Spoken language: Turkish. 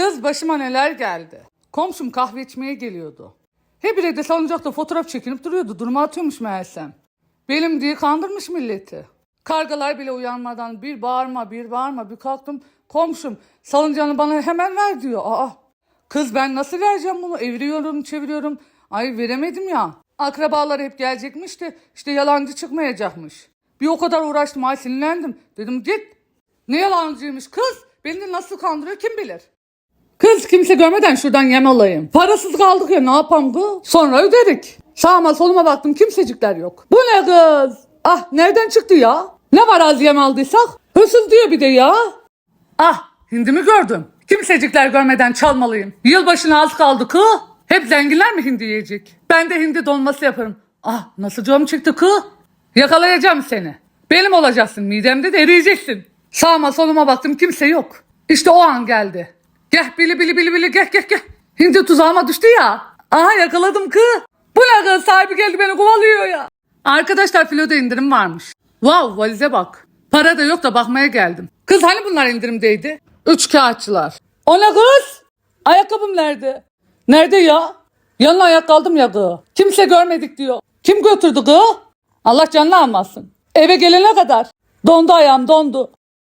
Kız başıma neler geldi. Komşum kahve içmeye geliyordu. Hebire de salıncakta fotoğraf çekinip duruyordu. Duruma atıyormuş meğersem. Benim diye kandırmış milleti. Kargalar bile uyanmadan bir bağırma bir bağırma bir kalktım. Komşum salıncağını bana hemen ver diyor. Aa kız ben nasıl vereceğim bunu? Eviriyorum çeviriyorum. Ay veremedim ya. Akrabalar hep gelecekmiş de işte yalancı çıkmayacakmış. Bir o kadar uğraştım ay sinirlendim. Dedim git. Ne yalancıymış kız? Beni nasıl kandırıyor kim bilir. Kız kimse görmeden şuradan yem alayım. Parasız kaldık ya ne yapam kız? Sonra öderik. Sağıma soluma baktım kimsecikler yok. Bu ne kız? Ah nereden çıktı ya? Ne var az yem aldıysak? Hırsız diyor bir de ya. Ah hindimi gördüm. Kimsecikler görmeden çalmalıyım. Yılbaşına az kaldı kı. Hep zenginler mi hindi yiyecek? Ben de hindi dolması yaparım. Ah nasıl canım çıktı kı. Yakalayacağım seni. Benim olacaksın midemde de eriyeceksin. Sağıma soluma baktım kimse yok. İşte o an geldi. Gel bili bili bili bili gel gel gel. Hindi tuzağıma düştü ya. Aha yakaladım kı. Bu ne kız sahibi geldi beni kovalıyor ya. Arkadaşlar filoda indirim varmış. Wow valize bak. Para da yok da bakmaya geldim. Kız hani bunlar indirimdeydi? Üç kağıtçılar. O ne kız? Ayakkabım nerede? Nerede ya? Yanına ayak kaldım ya kız. Kimse görmedik diyor. Kim götürdü kız? Allah canını almasın. Eve gelene kadar. Dondu ayağım dondu.